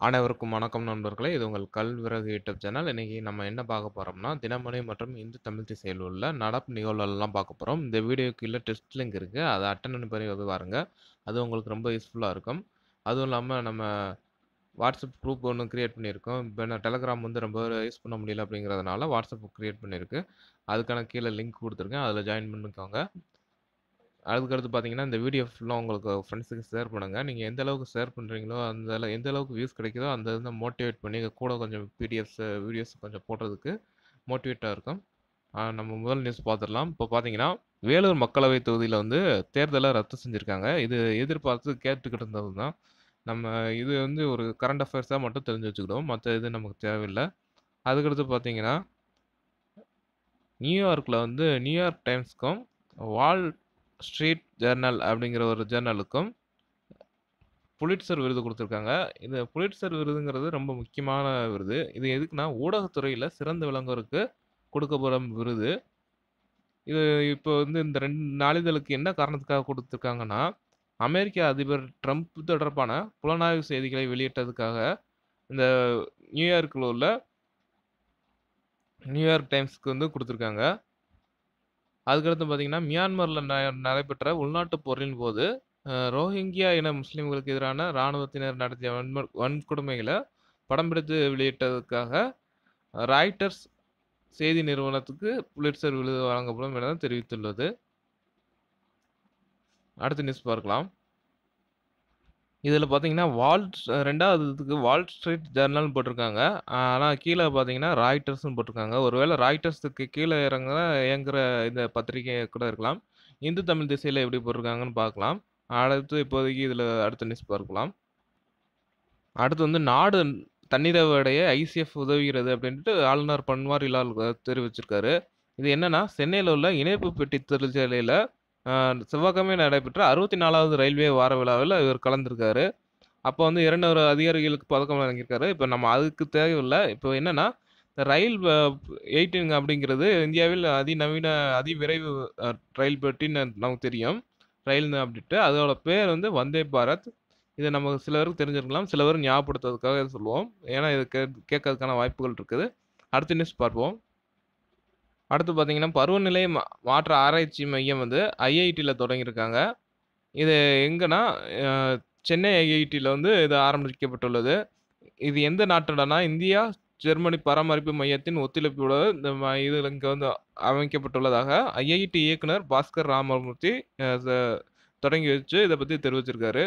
அனைவருக்கும் வணக்கம் நண்பர்களே! இது உங்கள் கல்விறகு யூடியூப் சேனல். இன்றைக்கி நம்ம என்ன பார்க்க போகிறோம்னா தினமணி மற்றும் இந்து தமிழ் திசையில் உள்ள நடப்பு நிகழ்வுகள்லாம் பார்க்க போகிறோம் இந்த வீடியோ இல்லை டெஸ்ட் லிங்க் இருக்குது அதை அட்டன் பண்ணி வந்து பாருங்கள் அது உங்களுக்கு ரொம்ப யூஸ்ஃபுல்லாக இருக்கும். அதுவும் இல்லாமல் நம்ம வாட்ஸ்அப் குரூப் ஒன்று கிரியேட் பண்ணியிருக்கோம். இப்போ நான் டெலகிராம் வந்து ரொம்ப யூஸ் பண்ண முடியல அப்படிங்கிறதுனால வாட்ஸ்அப் க்ரியேட் பண்ணியிருக்கு. அதுக்கான கீழே லிங்க் கொடுத்துருக்கேன் அதில் ஜாயின் பண்ணிக்கோங்க. அதுக்கடுத்து பார்த்தீங்கன்னா, இந்த வீடியோ ஃபுல்லாக உங்களுக்கு ஃப்ரெண்ட்ஸுக்கு ஷேர் பண்ணுங்கள் நீங்கள் எந்த அளவுக்கு ஷேர் பண்ணுறீங்களோ அந்த எந்த அளவுக்கு வியூஸ் கிடைக்குதோ, அந்த இதை மோட்டிவேட் பண்ணி கூட கொஞ்சம் பிடிஎஃப்ஸ், வீடியோஸ் கொஞ்சம் போடுறதுக்கு மோட்டிவேட்டாக இருக்கும். நம்ம முதல் நியூஸ் பார்த்துடலாம். இப்போ பார்த்தீங்கன்னா, வேலூர் மக்களவை தொகுதியில் வந்து தேர்தலை ரத்து செஞ்சுருக்காங்க இது எதிர்பார்த்து கேட்டுக்கிட்டு இருந்தது தான். நம்ம இது வந்து ஒரு கரண்ட் அஃபேர்ஸாக மட்டும் தெரிஞ்சு வச்சுக்கிடுவோம். மற்ற இது நமக்கு தேவையில்ல. அதுக்கடுத்து பார்த்தீங்கன்னா நியூயார்க்கில் வந்து நியூயார்க் டைம்ஸ்க்கும், வால் ஸ்ட்ரீட் ஜேர்னல் அப்படிங்கிற ஒரு ஜேர்னலுக்கும் புலிட்சர் விருது கொடுத்துருக்காங்க இந்த புலிட்சர் விருதுங்கிறது ரொம்ப முக்கியமான விருது. இது எதுக்குன்னா, ஊடகத்துறையில் சிறந்து விளங்குவோருக்கு குடுக்கப்படும் விருது. இது இப்போ வந்து இந்த ரெண்டு நாளிதழுக்கு என்ன காரணத்துக்காக கொடுத்துருக்காங்கன்னா அமெரிக்க அதிபர் ட்ரம்ப் தொடர்பான புலனாய்வு செய்திகளை வெளியிட்டதுக்காக, இந்த நியூயார்க்கில் உள்ள நியூயார்க் டைம்ஸ்க்கு வந்து கொடுத்துருக்காங்க அதுக்கடுத்து பார்த்தீங்கன்னா, மியான்மரில் ந நடைபெற்ற உள்நாட்டுப் போரின் போது, ரோஹிங்கியா இன முஸ்லீம்களுக்கு எதிரான இராணுவத்தினர் நடத்திய வன்ம வன்கொடுமைகளை படம் பிடித்து வெளியிட்டதற்காக, ராய்டர்ஸ் செய்தி நிறுவனத்துக்கு புலிட்சர் விருது வழங்கப்படும் என தெரிவித்துள்ளது. அடுத்த நியூஸ் பார்க்கலாம். இதில் பார்த்தீங்கன்னா, வால் ரெண்டாவது இதுக்கு வால் ஸ்ட்ரீட் ஜர்னல்னு போட்டிருக்காங்க. ஆனால் கீழே பார்த்தீங்கன்னா, ராய்டர்ஸ்னு போட்டிருக்காங்க. ஒருவேளை ராய்ட்டர்ஸுக்கு கீழே இறங்குற இயங்குற இந்த பத்திரிகை கூட இருக்கலாம். இந்து தமிழ் திசையில் எப்படி போட்டிருக்காங்கன்னு பார்க்கலாம். அடுத்து இப்போதைக்கு இதில் அடுத்த நியூஸ் பார்க்கலாம். அடுத்து வந்து நாடு தன்னிறைவு அடைய ஐசிஎஃப் உதவுகிறது அப்படின்ட்டு ஆளுநர் பன்வாரிலால் தெரிவிச்சிருக்காரு. இது என்னன்னா, சென்னையில் உள்ள இணைப்பு பெட்டி தொழிற்சாலையில் செவ்வாய்க்கிழமை நடைபெற்ற 64வது ரயில்வே வார விழாவில் இவர் கலந்திருக்காரு. அப்போ வந்து 200 அதிகாரிகளுக்கு பதக்கம் வழங்கியிருக்காரு. இப்போ நம்ம அதுக்கு தேவையில்லை இப்போ என்னென்னா ரயில் வ 18 அப்படிங்கிறது இந்தியாவில் அதிநவீன அதிவிரைவு ரயில் பெட்டின்னு நமக்கு தெரியும். ரயில்னு அப்படின்ட்டு. அதோட பேர் வந்து வந்தே பாரத். இதை நமக்கு சில பேருக்கு தெரிஞ்சிருக்கலாம். சில பேர் ஞாபகப்படுத்துறதுக்காக சொல்லுவோம். ஏன்னா இது கே கேட்கறதுக்கான வாய்ப்புகள் இருக்குது. அடுத்த நியூஸ் பார்ப்போம். அடுத்து பார்த்தீங்கன்னா, பருவநிலை மா மாற்ற ஆராய்ச்சி மையம் வந்து ஐஐடியில் தொடங்கியிருக்காங்க. இது எங்கன்னா, சென்னை ஐஐடியில் வந்து இது ஆரம்பிக்கப்பட்டுள்ளது. இது எந்த நாட்டோடனா இந்தியா, ஜெர்மனி பராமரிப்பு மையத்தின் ஒத்துழைப்போட இந்த ம இது இங்கே வந்து அமைக்கப்பட்டுள்ளதாக ஐஐடி இயக்குனர் பாஸ்கர் ராமமூர்த்தி தொடங்கி வச்சு இதை பற்றி தெரிவிச்சிருக்காரு.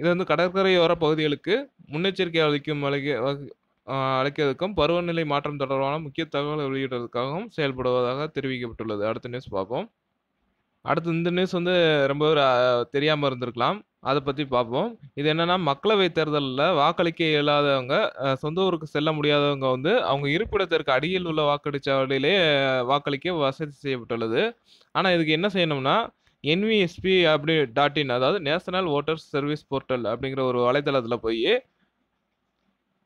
இது வந்து கடற்கரையோர பகுதிகளுக்கு முன்னெச்சரிக்கை அளிக்கும் வகை வகு அழைக்கிறதுக்கும் பருவநிலை மாற்றம் தொடர்பான முக்கிய தகவலை வெளியிடுறதுக்காகவும் செயல்படுவதாக தெரிவிக்கப்பட்டுள்ளது. அடுத்த நியூஸ் பார்ப்போம். அடுத்து இந்த நியூஸ் வந்து ரொம்ப தெரியாமல் இருந்திருக்கலாம். அதை பற்றி பார்ப்போம். இது என்னன்னா, மக்களவை தேர்தலில் வாக்களிக்க இயலாதவங்க, சொந்த ஊருக்கு செல்ல முடியாதவங்க வந்து, அவங்க இருப்பிடத்திற்கு அடியில் உள்ள வாக்குச்சாவடியிலேயே வாக்களிக்க வசதி செய்யப்பட்டுள்ளது. ஆனால் இதுக்கு என்ன செய்யணும்னா, என்விஎஸ்பி அப்படி டாட் இன் அதாவது நேஷனல் ஓட்டர்ஸ் சர்வீஸ் போர்ட்டல் அப்படிங்கிற ஒரு வலைத்தளத்தில் போய்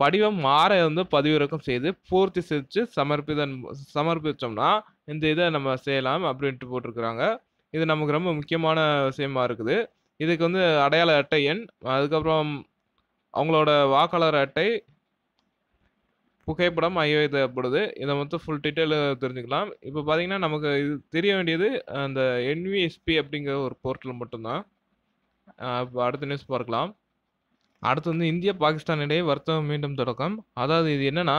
படிவம் 6 வந்து பதிவிறக்கம் செய்து, பூர்த்தி செஞ்சு சமர்ப்பிதன் சமர்ப்பிச்சோம்னா, இந்த இதை நம்ம செய்யலாம் அப்படின்ட்டு போட்டிருக்கிறாங்க இது நமக்கு ரொம்ப முக்கியமான விஷயமா இருக்குது. இதுக்கு வந்து அடையாள அட்டை எண், அதுக்கப்புறம் அவங்களோட வாக்காளர் அட்டை, புகைப்படம் ஐயோ தேவைப்படுது. இதை மொத்தம் ஃபுல் டீட்டெயில் தெரிஞ்சுக்கலாம். இப்போ பார்த்தீங்கன்னா, நமக்கு இது தெரிய வேண்டியது அந்த என்விஎஸ்பி அப்படிங்கிற ஒரு போர்ட்டல் மட்டும்தான் இப்போ அடுத்த நியூஸ் பார்க்கலாம். அடுத்து வந்து இந்தியா, பாகிஸ்தான் இடையே வர்த்தகம் மீண்டும் தொடக்கம். அதாவது இது என்னன்னா,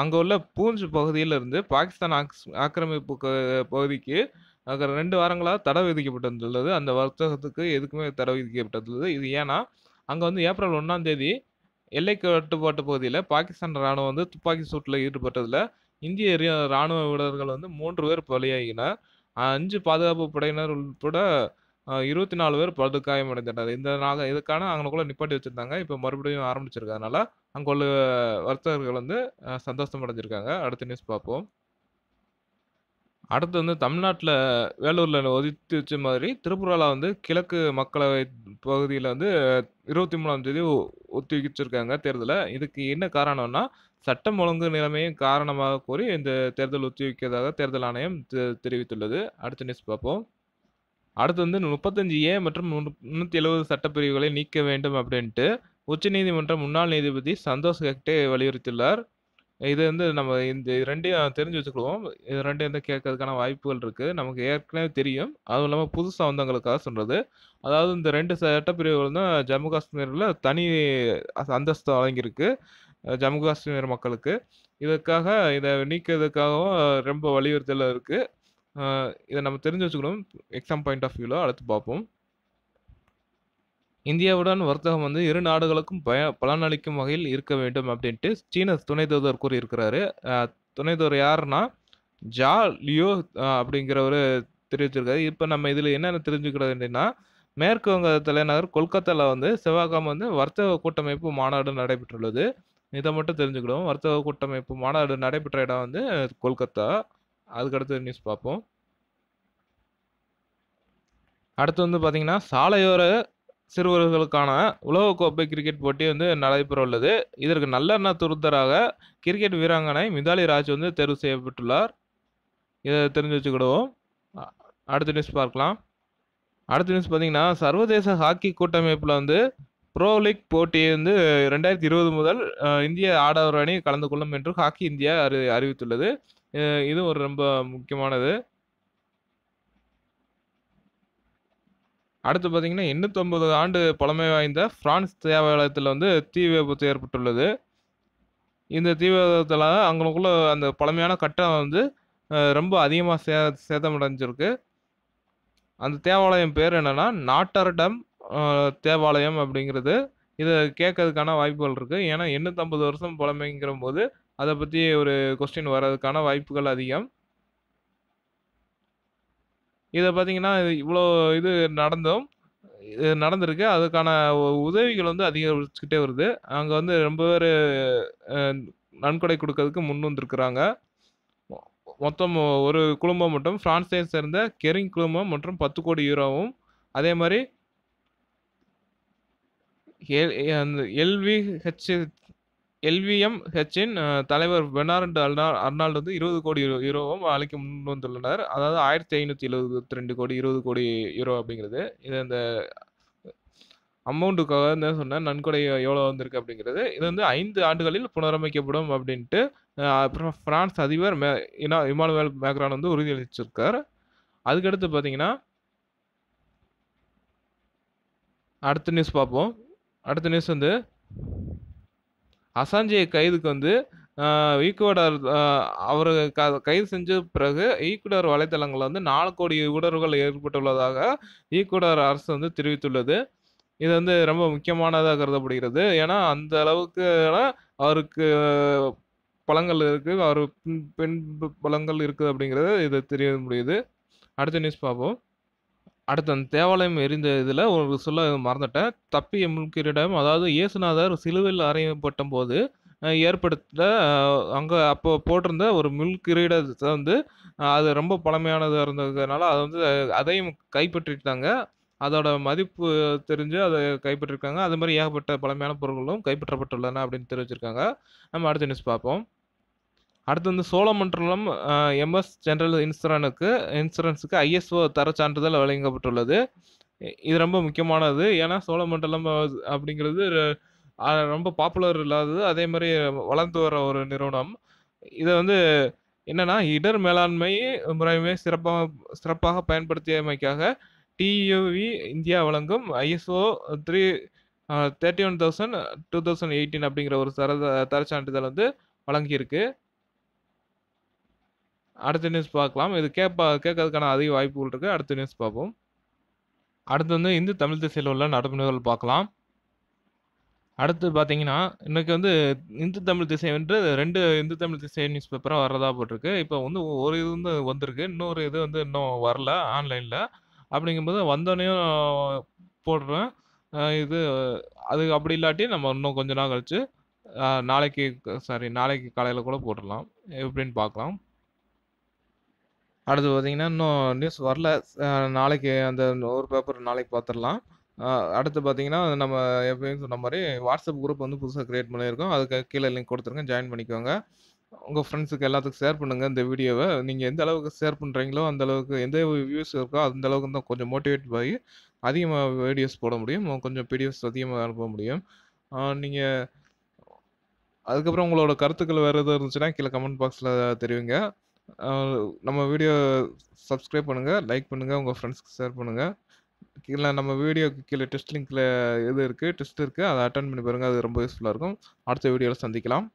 அங்கே உள்ள பூஞ்ச் பகுதியிலிருந்து பாகிஸ்தான் ஆக்ஸ் ஆக்கிரமிப்பு பகுதிக்கு அங்கே ரெண்டு வாரங்களாக தடை விதிக்கப்பட்டுள்ளது. அந்த வர்த்தகத்துக்கு எதுக்குமே தடை விதிக்கப்பட்டுள்ளது. இது ஏன்னா, அங்கே வந்து ஏப்ரல் ஒன்றாம் தேதி எல்லை கட்டுப்பாட்டு பகுதியில் பாகிஸ்தான் ராணுவம் வந்து துப்பாக்கி சூட்டில் ஈடுபட்டதில் இந்திய ராணுவ வீரர்கள் வந்து மூன்று பேர் பலியாகினர். அஞ்சு பாதுகாப்பு படையினர் உட்பட அ 24 பேர் படுகாயமடைந்தனர். இந்த நாக இதுக்கான அங்கனக்குள்ள நிப்பாட்டி வச்சிருந்தாங்க. இப்ப மறுபடியும் ஆரம்பிச்சிருக்கனால, அங்குள்ள வர்த்தகர்கள் வந்து அ சந்தோஷம் அடைஞ்சிருக்காங்க. அடுத்த நியூஸ் பார்ப்போம். அடுத்து வந்து தமிழ்நாட்ல வேலூர்ல ஒதுக்கி வச்ச மாதிரி, திரிபுரால வந்து கிழக்கு மக்களவை பகுதியில வந்து 23ஆம் தேதி ஒ ஒத்தி வச்சிருக்காங்க தேர்தல. இதுக்கு என்ன காரணம்னா, சட்டம் ஒழுங்கு நிலைமையை காரணமாக கூறி இந்த தேர்தல் ஒத்தி வைக்கிறதாக தேர்தல் ஆணையம் தெ தெரிவித்துள்ளது. அடுத்த நியூஸ் பார்ப்போம். அடுத்து வந்து 35 ஏ மற்றும் 370 சட்டப்பிரிவுகளை நீக்க வேண்டும் அப்படின்ட்டு உச்சநீதிமன்ற முன்னாள் நீதிபதி சந்தோஷ் ஹெக்டே வலியுறுத்தியுள்ளார். இது வந்து நம்ம இந்த ரெண்டையும் தெரிஞ்சு வச்சுக்கிடுவோம் இது ரெண்டையும் வந்து கேட்கறதுக்கான வாய்ப்புகள் இருக்குது நமக்கு ஏற்கனவே தெரியும். அதுவும் இல்லாமல் புதுசாக வந்தவங்களுக்காக சொல்கிறது அதாவது இந்த ரெண்டு சட்டப்பிரிவுகள் தான் ஜம்மு காஷ்மீரில் தனி அந்தஸ்து வழங்கியிருக்கு. ஜம்மு காஷ்மீர் மக்களுக்கு. இதற்காக இதை நீக்கிறதுக்காகவும் ரொம்ப வலியுறுத்தல் இருக்குது இதை நம்ம தெரிஞ்சு வச்சுக்கணும். எக்ஸாம் பாயிண்ட் ஆஃப் வியூவில் அடுத்து பார்ப்போம். இந்தியாவுடன் வர்த்தகம் வந்து இரு நாடுகளுக்கும் பய பலனளிக்கும் வகையில் இருக்க வேண்டும் அப்படின்ட்டு சீன துணை தூதர் கூறியிருக்கிறாரு. துணை தூதர் யாருன்னா, ஜா லியோ அப்படிங்கிறவர் தெரிவிச்சிருக்காரு. இப்போ நம்ம இதில் என்னென்ன தெரிஞ்சுக்கிறது அப்படின்னா மேற்கு வங்க தலைநகர் கொல்கத்தாவில் வந்து செவ்வாய்க்கிழமை வந்து வர்த்தக கூட்டமைப்பு மாநாடு நடைபெற்றுள்ளது. இதை மட்டும் தெரிஞ்சுக்கிடுவோம். வர்த்தக கூட்டமைப்பு மாநாடு நடைபெற்ற இடம் வந்து கொல்கத்தா. அதுக்கு அடுத்த நியூஸ் பார்ப்போம். அடுத்து வந்து பார்த்தீங்கன்னா, சாலையோர சிறுவர்களுக்கான உலகக்கோப்பை கிரிக்கெட் போட்டி வந்து நடைபெற உள்ளது. இதற்கு நல்லெண்ண துருத்தராக கிரிக்கெட் வீராங்கனை மிதாலி ராஜ் வந்து தேர்வு செய்யப்பட்டுள்ளார். இதை தெரிஞ்சு வச்சுக்கிடுவோம். அடுத்த நியூஸ் பார்க்கலாம். அடுத்த நியூஸ் பார்த்தீங்கன்னா, சர்வதேச ஹாக்கி கூட்டமைப்பில் வந்து ப்ரோ லீக் போட்டி வந்து 2020 முதல் இந்திய ஆடவர் அணி கலந்து கொள்ளும் என்று ஹாக்கி இந்தியா அறி அறிவித்துள்ளது. இது ஒரு ரொம்ப முக்கியமானது. அடுத்து பார்த்தீங்கன்னா, 850 ஆண்டு பழமை வாய்ந்த பிரான்ஸ் தேவாலயத்தில் வந்து தீ விபத்து ஏற்பட்டுள்ளது. இந்த தீ விபத்துல அங்களுக்குள்ள அந்த பழமையான கட்டம் வந்து ரொம்ப அதிகமாக சே சேதமடைஞ்சிருக்கு. அந்த தேவாலயம் பேர் என்னென்னா நாட்டர்டம் தேவாலயம் அப்படிங்கிறது. இதை கேட்கறதுக்கான வாய்ப்புகள் இருக்குது ஏன்னா 850 வருஷம் பழமைங்கிறம்போது, அதை பற்றி ஒரு கொஸ்டின் வர்றதுக்கான வாய்ப்புகள் அதிகம். இதை பார்த்தீங்கன்னா, இவ்வளோ இது நடந்தும் இது நடந்திருக்கு. அதுக்கான உ உதவிகள் வந்து அதிகரிச்சுக்கிட்டே வருது. அங்கே வந்து ரொம்ப பேர் நன்கொடை கொடுக்கறதுக்கு முன் வந்திருக்கிறாங்க. மொத்தம் ஒரு குழுமம் மட்டும் ஃப்ரான்ஸை சேர்ந்த கெரிங் குழுமம் மற்றும் 10 கோடி யூரோவும், அதே மாதிரி எல் அந்த எல்விஹெச் எல்விஎம் ஹெச்சின் தலைவர் பெர்னார்ட் அர்னால் அர்னால்டு வந்து 20 கோடி யூரோவும் அழைக்க முன் வந்துள்ளனர். அதாவது 1572 கோடி 20 கோடி யூரோ அப்படிங்கிறது. இது அந்த அமௌண்ட்டுக்காக தான் சொன்னேன். நன்கொடை எவ்வளோ வந்திருக்கு அப்படிங்கிறது. இது வந்து ஐந்து ஆண்டுகளில் புனரமைக்கப்படும் அப்படின்ட்டு அப்புறம் ஃப்ரான்ஸ் அதிபர் மே இனா இமானுவேல் மேக்ரான் வந்து உறுதியளிச்சிருக்கார். அதுக்கடுத்து பார்த்தீங்கன்னா அடுத்த நியூஸ் பார்ப்போம். அடுத்த நியூஸ் வந்து அசாஞ்சே கைதுக்கு வந்து ஈக்குவடார் அவர் க கைது செஞ்ச பிறகு ஈக்குவடார் வலைத்தளங்களில் வந்து நாலு கோடி ஊடுருவல் ஏற்பட்டுள்ளதாக ஈக்குவடார் அரசு வந்து தெரிவித்துள்ளது. இது வந்து ரொம்ப முக்கியமானதாக கருதப்படுகிறது. ஏன்னா, அந்த அளவுக்கு அவருக்கு பழங்கள் இருக்கு. அவர் பின் பழங்கள் இருக்குது இருக்கு அப்படிங்கிறது இது தெரிய முடியுது. அடுத்த நியூஸ் பார்ப்போம். அடுத்து அந்த தேவாலயம் எரிந்த இதில் ஒரு சொல்ல மறந்துட்டேன். தப்பிய முள்கிரீடம் அதாவது இயேசுநாதர் சிலுவையில் அறையப்பட்ட போது ஏற்படுத்த அங்கே அப்போ போட்டிருந்த ஒரு முள் வந்து அது ரொம்ப பழமையானதாக இருந்ததுனால, அதை வந்து அதையும் கைப்பற்றிட்டாங்க. அதோட மதிப்பு தெரிஞ்சு அதை கைப்பற்றிருக்காங்க அது மாதிரி ஏகப்பட்ட பழமையான பொருட்களும் கைப்பற்றப்பட்டுள்ளன அப்படின்னு தெரிவிச்சிருக்காங்க. நம்ம அடுத்த நியூஸ் பார்ப்போம். அடுத்து வந்து சோழமண்டலம் எம்.எஸ். ஜெனரல் இன்சூரனுக்கு இன்சூரன்ஸுக்கு ஐஎஸ்ஓ தர சான்றிதழ் வழங்கப்பட்டுள்ளது. இது ரொம்ப முக்கியமானது. ஏன்னா, சோழமண்டலம் அப்படிங்கிறது ரொம்ப பாப்புலர் இல்லாதது. அதே மாதிரி வளர்ந்து வர ஒரு நிறுவனம். இதை வந்து என்னன்னா, இடர் மேலாண்மை முறைமை சிறப்பாக சிறப்பாக பயன்படுத்தியமைக்காக டியூவி இந்தியா வழங்கும் ISO three thirty one thousand two thousand eighteen அப்படிங்கிற ஒரு தர தரச் சான்றிதழ் வந்து வழங்கியிருக்கு. அடுத்த நியூஸ் பார்க்கலாம். இது கேட்பா கேட்கறதுக்கான அதிக வாய்ப்புகள் இருக்குது அடுத்த நியூஸ் பார்ப்போம். அடுத்து வந்து இந்து தமிழ் திசையில் உள்ள நடப்புநிகழ்வு பார்க்கலாம். அடுத்து பார்த்தீங்கன்னா, இன்றைக்கி வந்து இந்து தமிழ் திசை என்று ரெண்டு இந்து தமிழ் திசை நியூஸ் பேப்பராக வர்றதா போட்டிருக்கு. இப்போ வந்து ஒரு இது வந்து வந்திருக்கு. இன்னொரு இது வந்து இன்னும் வரல ஆன்லைனில் அப்படிங்கும்போது வந்தோடனையும் போடுறேன். இது அது அப்படி இல்லாட்டி நம்ம இன்னும் கொஞ்ச நாள் கழித்து நாளைக்கு சாரி நாளைக்கு காலையில் கூட போட்டுடலாம் எப்படின்னு பார்க்கலாம். அடுத்து பார்த்தீங்கன்னா, இன்னும் நியூஸ் வரல. நாளைக்கு அந்த ஒரு பேப்பர் நாளைக்கு பார்த்துடலாம் அடுத்து பார்த்தீங்கன்னா, நம்ம எப்பயும் சொன்ன மாதிரி வாட்ஸ்அப் குரூப் வந்து புதுசாக க்ரியேட் பண்ணியிருக்கோம். அதுக்கு கீழே லிங்க் கொடுத்துருங்க ஜாயின் பண்ணிக்கோங்க. உங்கள் ஃப்ரெண்ட்ஸுக்கு எல்லாத்துக்கும் ஷேர் பண்ணுங்கள் இந்த வீடியோவை நீங்கள் எந்த அளவுக்கு ஷேர் பண்ணுறீங்களோ அந்த அளவுக்கு எந்த வியூஸ் இருக்கோ, அந்த அளவுக்கு தான் கொஞ்சம் மோட்டிவேட் ஆகி அதிகமாக வீடியோஸ் போட முடியும். கொஞ்சம் பிடிஎஃப்ஸ் அதிகமாக அனுப்ப முடியும். நீங்கள் அதுக்கப்புறம் உங்களோட கருத்துக்கள் வேறு எதுவும் இருந்துச்சுன்னா கீழே கமெண்ட் பாக்ஸில் தெரிவிங்க நம்ம வீடியோ சப்ஸ்கிரைப் பண்ணுங்கள் லைக் பண்ணுங்கள் உங்கள் ஃப்ரெண்ட்ஸ்க்கு ஷேர் பண்ணுங்கள் கீழே நம்ம வீடியோக்கு கீழே டெஸ்ட் லிங்க்கில் இது இருக்குது டெஸ்ட் இருக்குது அதை அட்டன் பண்ணி பாருங்கள் அது ரொம்ப யூஸ்ஃபுல்லாக இருக்கும். அடுத்த வீடியோவில் சந்திக்கலாம்.